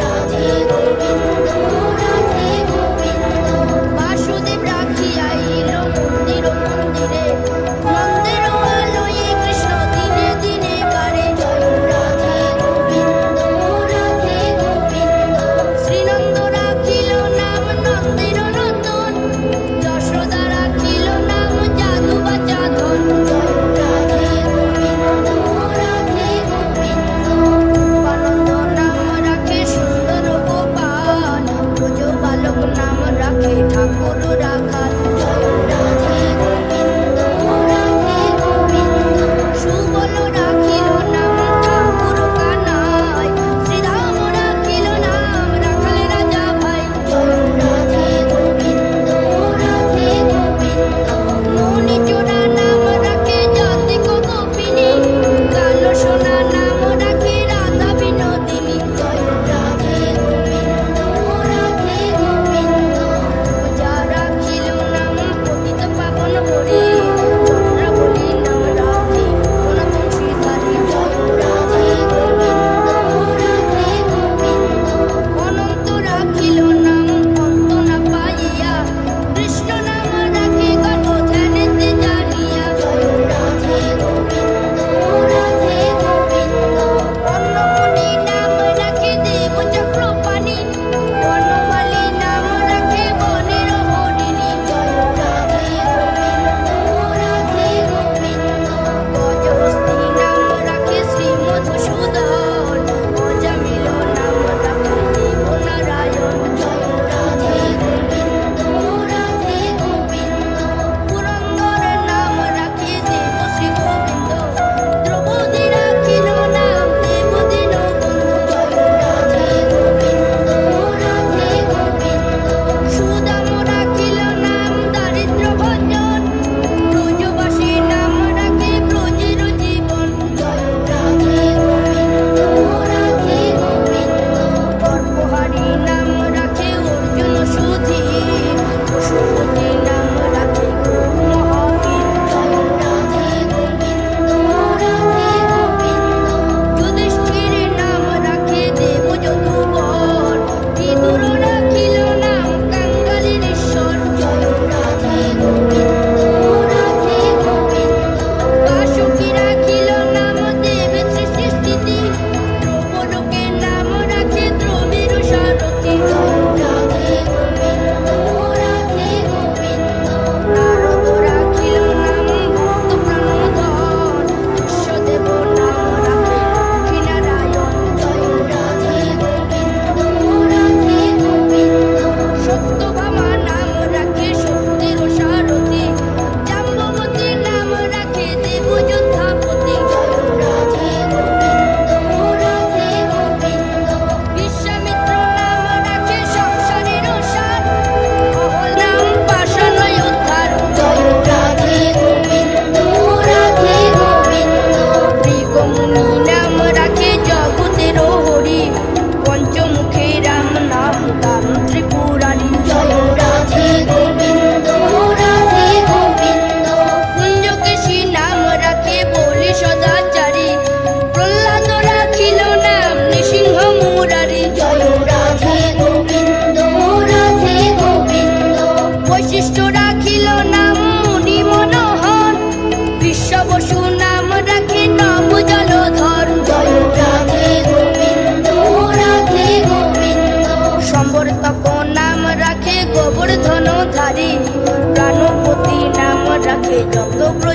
রাধে গোবিন্দ রাধে বাসুদেব রাখিয়া Wake up, no bro.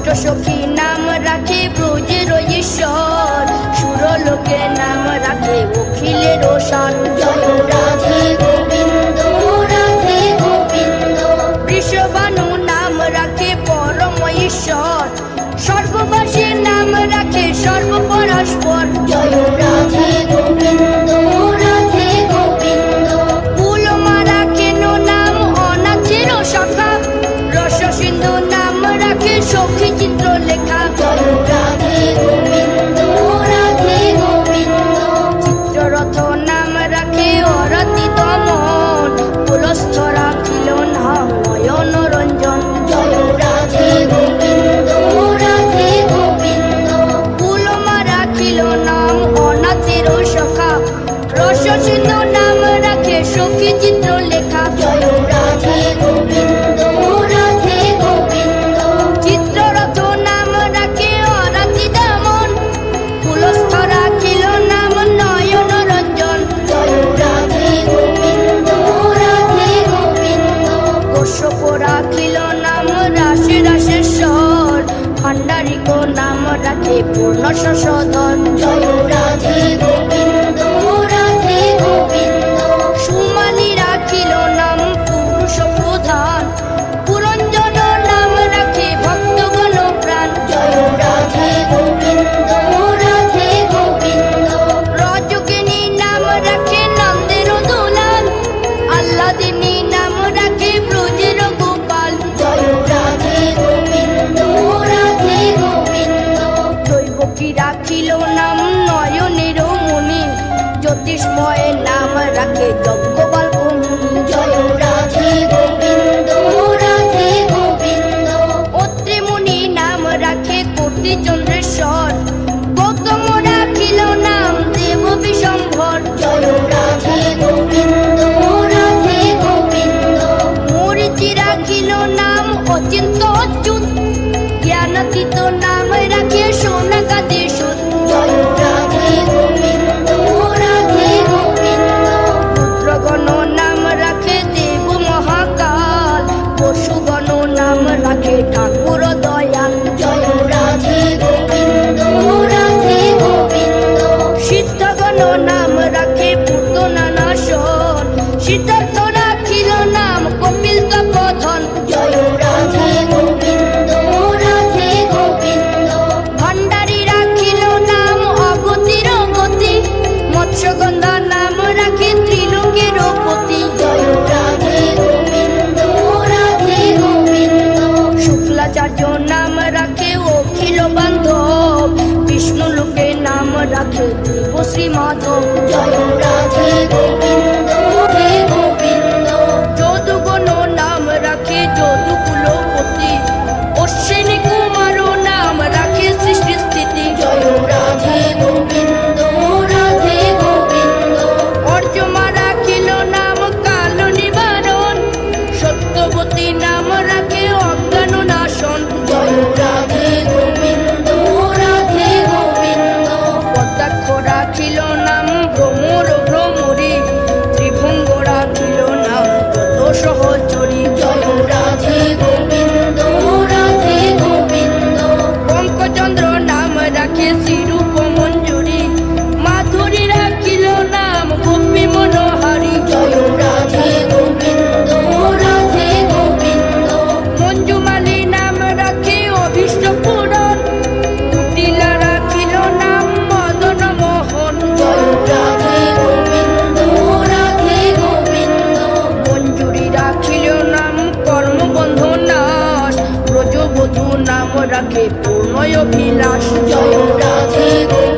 শ্রেষ্ঠ সখী নাম রাখে ব্রজের ঈশ্বর সুরলোকে নাম রাখে অখিলের সার জয় রাধে It's so দেব শ্রী মাধব জয় রাধে গোবিন্দ রাখে প্রণয় বিলাস জয় রাধে